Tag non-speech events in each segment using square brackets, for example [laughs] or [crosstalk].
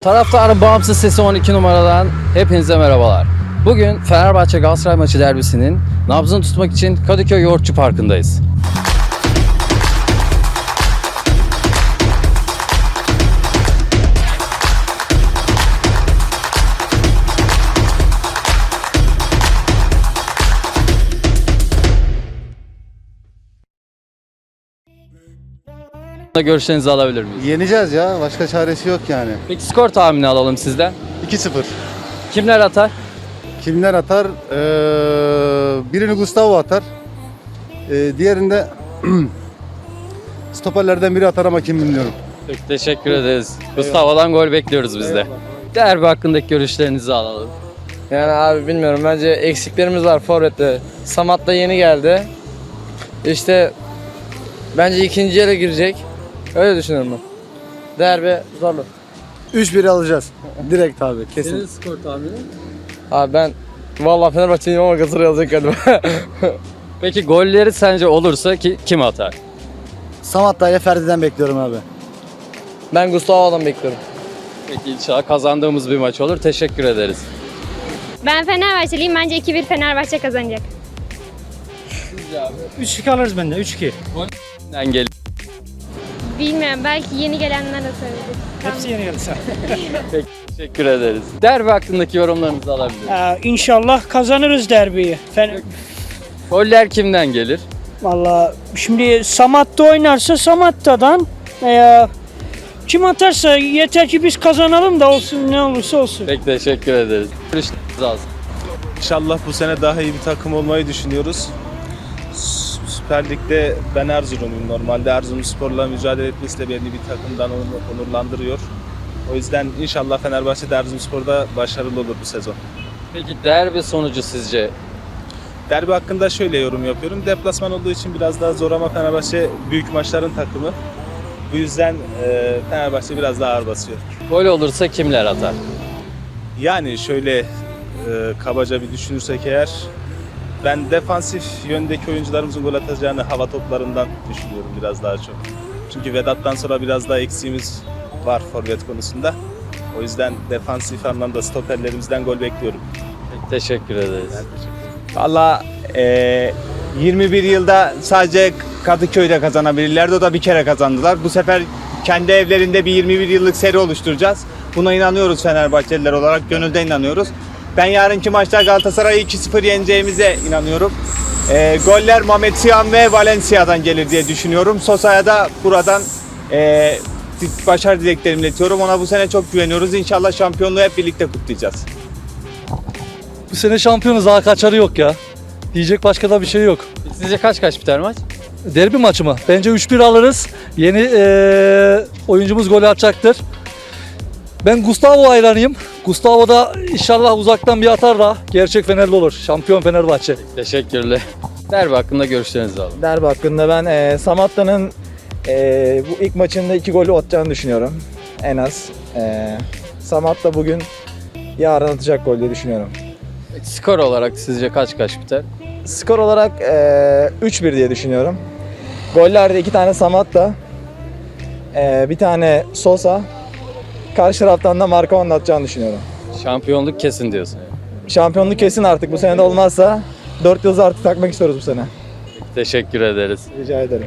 Taraftarın bağımsız sesi 12 numaradan hepinize merhabalar. Bugün Fenerbahçe Galatasaray maçı derbisinin nabzını tutmak için Kadıköy Yoğurtçu Parkı'ndayız. Görüşlerinizi alabilir miyiz? Yeneceğiz ya. Başka çaresi yok yani. Peki skor tahmini alalım sizden. 2-0. Kimler atar? Kimler atar? Ee, birini Gustavo atar. Ee, diğerinde [clears throat] stoperlerden biri atar ama kim bilmiyorum. Peki, teşekkür ederiz. Gustavo'dan gol bekliyoruz biz de. Derbi hakkındaki görüşlerinizi alalım. Yani abi bilmiyorum bence eksiklerimiz var Forvet'te. Samat da yeni geldi. İşte bence ikinci yere girecek. Öyle düşünüyorum ben. Derbi zorlu. 3-1 alacağız. Direkt abi kesin. skor tahmini? Abi ben vallahi Fenerbahçe'yim ama Galatasaray alacak galiba. [laughs] Peki golleri sence olursa ki, kim atar? Samatta ile Ferdi'den bekliyorum abi. ben Gustavo'dan bekliyorum. Peki inşallah kazandığımız bir maç olur. Teşekkür ederiz. Ben Fenerbahçeliyim. Bence 2-1 Fenerbahçe kazanacak. 3-2 alırız bende 3-2. Ben gel. Bilmiyorum. Belki yeni gelenler de söyledik. Hepsi yeni gelirse. [laughs] Teşekkür ederiz. Derbi hakkındaki yorumlarınızı alabilirim. Ee, inşallah kazanırız derbiyi. Fen Goller kimden gelir? Valla şimdi Samat'ta oynarsa Samatta'dan veya kim atarsa yeter ki biz kazanalım da olsun ne olursa olsun. Peki teşekkür ederiz. Alsın. İnşallah bu sene daha iyi bir takım olmayı düşünüyoruz. Süper Lig'de ben Erzurum'um. Normalde Erzurumspor'la mücadele etmesi de beni bir takımdan onur- onurlandırıyor. O yüzden inşallah Fenerbahçe de Erzurumspor'da başarılı olur bu sezon. Peki derbi sonucu sizce? Derbi hakkında şöyle yorum yapıyorum. Deplasman olduğu için biraz daha zor ama Fenerbahçe büyük maçların takımı. Bu yüzden e, Fenerbahçe biraz daha ağır basıyor. Gol olursa kimler atar? Yani şöyle e, kabaca bir düşünürsek eğer ben defansif yöndeki oyuncularımızın gol atacağını hava toplarından düşünüyorum biraz daha çok. Çünkü Vedat'tan sonra biraz daha eksiğimiz var forvet konusunda. O yüzden defansif anlamda stoperlerimizden gol bekliyorum. Teşekkür ederiz. Valla eee, 21 yılda sadece Kadıköy'de kazanabilirlerdi. O da bir kere kazandılar. Bu sefer kendi evlerinde bir 21 yıllık seri oluşturacağız. Buna inanıyoruz Fenerbahçeliler olarak. Gönülden inanıyoruz. Ben yarınki maçta Galatasaray'ı 2-0 yeneceğimize inanıyorum. Eee, goller Mehmet Siyan ve Valencia'dan gelir diye düşünüyorum. Sosa'ya da buradan eee, başarı dileklerimi iletiyorum. Ona bu sene çok güveniyoruz. İnşallah şampiyonluğu hep birlikte kutlayacağız. Bu sene şampiyonuz daha kaçarı yok ya. Diyecek başka da bir şey yok. Sizce kaç kaç biter maç? Derbi maçı mı? Bence 3-1 alırız. Yeni eee, oyuncumuz gol atacaktır. Ben Gustavo hayranıyım. Gustavo da inşallah uzaktan bir atar da gerçek Fenerli olur. Şampiyon Fenerbahçe. Teşekkürler. Derbi hakkında görüşlerinizi alalım. Derbi hakkında ben e, Samatta'nın e, bu ilk maçında iki golü atacağını düşünüyorum. En az. E, Samatta bugün yarın atacak gol diye düşünüyorum. Skor olarak sizce kaç kaç biter? Skor olarak e, 3-1 diye düşünüyorum. Gollerde iki tane Samatta, e, bir tane Sosa, karşı taraftan da Marko'nun atacağını düşünüyorum. Şampiyonluk kesin diyorsun. yani. Şampiyonluk kesin artık bu sene de olmazsa 4 yıldız artık takmak istiyoruz bu sene. Teşekkür ederiz. Rica ederim.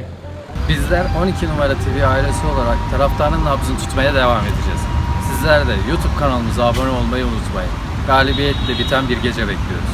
Bizler 12 numara TV ailesi olarak taraftarın nabzını tutmaya devam edeceğiz. Sizler de YouTube kanalımıza abone olmayı unutmayın. Galibiyetle biten bir gece bekliyoruz.